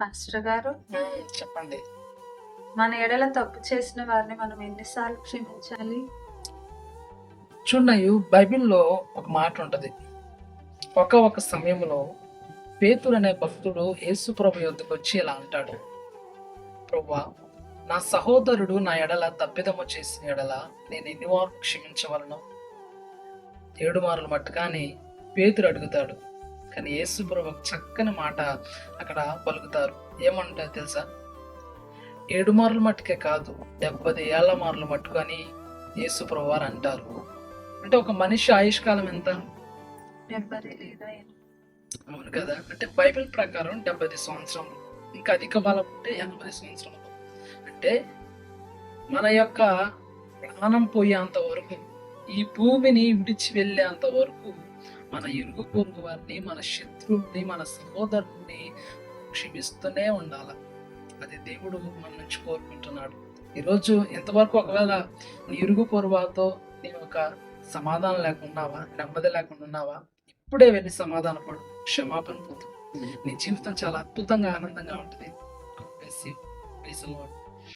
Pastor గారు? చెప్పండి. మన ఎడల తప్పు చేసిన వారిని మనం ఎన్నిసార్లు క్షమించాలి? చూడయ్యు బైబిల్లో ఒక మాట ఉంటది. ఒక ఒక సమయంలో పేతురు అనే భక్తుడు యేసు ప్రభు యొద్దకు వచ్చి ఇలా అంటాడు. ప్రభువా నా సహోదరుడు నా ఎడల తప్పిదము చేసిన ఎడల నేను ఎన్ని వారు క్షమించవలను? ఏడు మారులు మట్టుగాని పేతురు అడుగుతాడు. కానీ యేసు ప్రభు ఒక చక్కని మాట అక్కడ పలుకుతారు. ఏమంటారు తెలుసా? ఏడు మార్లు మట్టుకే కాదు డెబ్బది ఏళ్ళ మార్లు మట్టుకు అని యేసు ప్రభు వారు అంటారు. అంటే ఒక మనిషి ఆయుష్కాలం ఎంత. అవును కదా? అంటే బైబిల్ ప్రకారం డెబ్బై సంవత్సరములు ఇంకా అధిక బలం ఉంటే ఎనభై సంవత్సరములు అంటే మన యొక్క ప్రాణం పోయేంత వరకు ఈ భూమిని విడిచి వెళ్ళేంత వరకు మన ఇరుగు పొరుగు వారిని మన శత్రువుని మన సహోదరుని క్షమిస్తూనే ఉండాలి. అది దేవుడు మన నుంచి కోరుకుంటున్నాడు. ఈరోజు ఎంతవరకు ఒకవేళ నీ ఇరుగు పొరువాతో నీ ఒక సమాధానం లేకున్నావా నెమ్మది లేకుండా ఉన్నావా ఇప్పుడే వెళ్ళి సమాధాన పడు క్షమాపణ పొందు. నీ జీవితం చాలా అద్భుతంగా ఆనందంగా ఉంటుంది.